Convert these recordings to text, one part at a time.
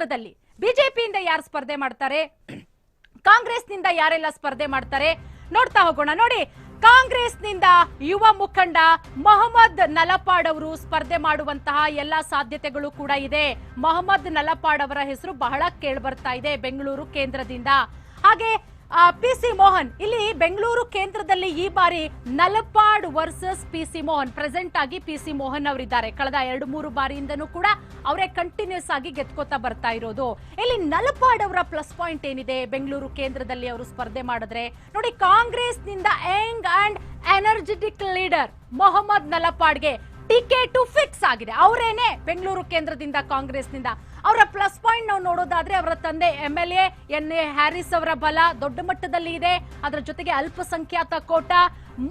ಕೇಂದ್ರದಲ್ಲಿ ಬಿಜೆಪಿಯಿಂದ ಯಾರು ಸ್ಪರ್ಧೆ ಮಾಡ್ತಾರೆ? ಕಾಂಗ್ರೆಸ್ನಿಂದ ಯಾರೆಲ್ಲ ಸ್ಪರ್ಧೆ ಮಾಡ್ತಾರೆ? ನೋಡ್ತಾ ಹೋಗೋಣ. ನೋಡಿ, ಕಾಂಗ್ರೆಸ್ನಿಂದ ಯುವ ಮುಖಂಡ ಮೊಹಮ್ಮದ್ ನಲಪಾಡ್ ಅವರು ಸ್ಪರ್ಧೆ ಮಾಡುವಂತಹ ಎಲ್ಲ ಸಾಧ್ಯತೆಗಳು ಕೂಡ ಇದೆ. ಮೊಹಮ್ಮದ್ ನಲಪಾಡ್ ಅವರ ಹೆಸರು ಬಹಳ ಕೇಳ್ಬರ್ತಾ ಇದೆ ಬೆಂಗಳೂರು ಕೇಂದ್ರದಿಂದ. ಹಾಗೆ ಪಿ ಸಿ ಮೋಹನ್, ಇಲ್ಲಿ ಬೆಂಗಳೂರು ಕೇಂದ್ರದಲ್ಲಿ ಈ ಬಾರಿ Nalapad versus P C Mohan present ಆಗಿ ಪಿ ಸಿ ಮೋಹನ್ ಅವರಿದ್ದಾರೆ. ಕಳೆದ ಎರಡು ಮೂರು ಬಾರಿಯಿಂದನೂ ಕೂಡ ಅವರೇ ಕಂಟಿನ್ಯೂಸ್ ಆಗಿ ಗೆದ್ಕೋತಾ ಬರ್ತಾ ಇರೋದು. ಇಲ್ಲಿ ನಲಪಾಡ್ ಅವರ ಪ್ಲಸ್ ಪಾಯಿಂಟ್ ಏನಿದೆ? ಬೆಂಗಳೂರು ಕೇಂದ್ರದಲ್ಲಿ ಅವರು ಸ್ಪರ್ಧೆ ಮಾಡಿದ್ರೆ, ನೋಡಿ, ಕಾಂಗ್ರೆಸ್ನಿಂದ young and energetic leader Mohammed ನಲಪಾಡ್ಗೆ ticket fix ಆಗಿದೆ. ಅವರೇನೆ ಬೆಂಗಳೂರು ಕೇಂದ್ರದಿಂದ, ಕಾಂಗ್ರೆಸ್ನಿಂದ. ಅವರ ಪ್ಲಸ್ ಪಾಯಿಂಟ್ ನಾವು ನೋಡೋದಾದ್ರೆ ಅವರ ತಂದೆ M L A, N A Haris ಅವರ ಬಲ ದೊಡ್ಡ ಮಟ್ಟದಲ್ಲಿ ಇದೆ. ಅದರ ಜೊತೆಗೆ ಅಲ್ಪಸಂಖ್ಯಾತ ಕೋಟ,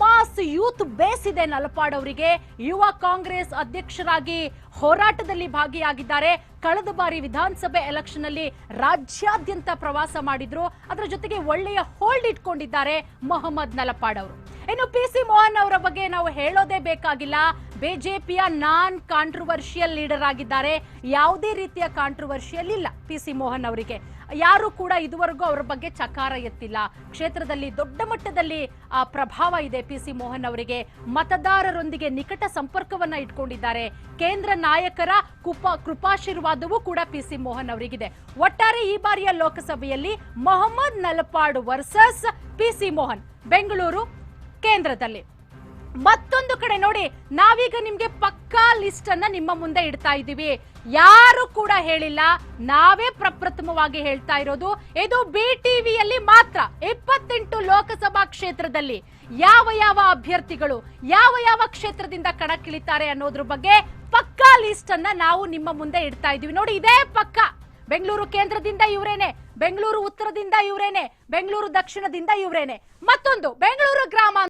ಮಾಸ್ ಯೂತ್ ಬೇಸ್ ಇದೆ ನಲಪಾಡ್ ಅವರಿಗೆ. ಯುವ ಕಾಂಗ್ರೆಸ್ ಅಧ್ಯಕ್ಷರಾಗಿ ಹೋರಾಟದಲ್ಲಿ ಭಾಗಿಯಾಗಿದ್ದಾರೆ. ಕಳೆದ ಬಾರಿ ವಿಧಾನಸಭೆ ಎಲೆಕ್ಷನ್ ಅಲ್ಲಿ ರಾಜ್ಯಾದ್ಯಂತ ಪ್ರವಾಸ ಮಾಡಿದ್ರು. ಅದರ ಜೊತೆಗೆ ಒಳ್ಳೆಯ ಹೋಲ್ಡ್ ಇಟ್ಕೊಂಡಿದ್ದಾರೆ ಮೊಹಮ್ಮದ್ ನಲಪಾಡ್ ಅವರು. ಇನ್ನು ಪಿ ಸಿ ಮೋಹನ್ ಅವರ ಬಗ್ಗೆ ನಾವು ಹೇಳೋದೇ ಬೇಕಾಗಿಲ್ಲ. ಬಿಜೆಪಿಯ ನಾನ್ ಕಾಂಟ್ರವರ್ಷಿಯಲ್ ಲೀಡರ್ ಆಗಿದ್ದಾರೆ. ಯಾವುದೇ ರೀತಿಯ ಕಾಂಟ್ರವರ್ಷಿಯಲ್ ಇಲ್ಲ ಪಿ ಸಿ ಮೋಹನ್ ಅವರಿಗೆ. ಯಾರು ಕೂಡ ಇದುವರೆಗೂ ಅವರ ಬಗ್ಗೆ ಚಕಾರ ಎತ್ತಿಲ್ಲ. ಕ್ಷೇತ್ರದಲ್ಲಿ ದೊಡ್ಡ ಮಟ್ಟದಲ್ಲಿ ಆ, ಪ್ರಭಾವ ಇದೆ ಪಿ ಸಿ ಮೋಹನ್ ಅವರಿಗೆ. ಮತದಾರರೊಂದಿಗೆ ನಿಕಟ ಸಂಪರ್ಕವನ್ನ ಇಟ್ಕೊಂಡಿದ್ದಾರೆ. ಕೇಂದ್ರ ನಾಯಕರ ಕುಪ ಕೃಪಾಶೀರ್ವಾದವೂ ಕೂಡ ಪಿ ಸಿ ಮೋಹನ್ ಅವರಿಗಿದೆ. ಒಟ್ಟಾರೆ ಈ ಬಾರಿಯ ಲೋಕಸಭೆಯಲ್ಲಿ Mohammed Nalapad versus P C Mohan Bengaluru ಕೇಂದ್ರದಲ್ಲಿ. ಮತ್ತೊಂದು ಕಡೆ ನೋಡಿ, ನಾವೀಗ ನಿಮ್ಗೆ ಪಕ್ಕಾ ಲಿಸ್ಟ್ ಅನ್ನ ನಿಮ್ಮ ಮುಂದೆ ಇಡ್ತಾ ಇದ್ದೀವಿ. ಯಾರು ಕೂಡ ಹೇಳಿಲ್ಲ, ನಾವೇ ಪ್ರಪ್ರಥಮವಾಗಿ ಹೇಳ್ತಾ ಇರೋದು, ಇದು ಬಿ ಟಿವಿಯಲ್ಲಿ ಮಾತ್ರ, ಇಪ್ಪತ್ತೆಂಟು ಲೋಕಸಭಾ ಕ್ಷೇತ್ರದಲ್ಲಿ ಯಾವ ಯಾವ ಅಭ್ಯರ್ಥಿಗಳು, ಯಾವ ಯಾವ ಕ್ಷೇತ್ರದಿಂದ ಕಣಕ್ಕಿಳಿತಾರೆ ಅನ್ನೋದ್ರ ಬಗ್ಗೆ ಪಕ್ಕಾ ಲಿಸ್ಟ್ ಅನ್ನ ನಾವು ನಿಮ್ಮ ಮುಂದೆ ಇಡ್ತಾ ಇದೀವಿ ನೋಡಿ, ಇದೇ ಪಕ್ಕ. ಬೆಂಗಳೂರು ಕೇಂದ್ರದಿಂದ ಇವರೇನೆ, ಬೆಂಗಳೂರು ಉತ್ತರದಿಂದ ಇವರೇನೆ, ಬೆಂಗಳೂರು ದಕ್ಷಿಣದಿಂದ ಇವರೇನೆ. ಮತ್ತೊಂದು, ಬೆಂಗಳೂರು ಗ್ರಾಮಾಂತರ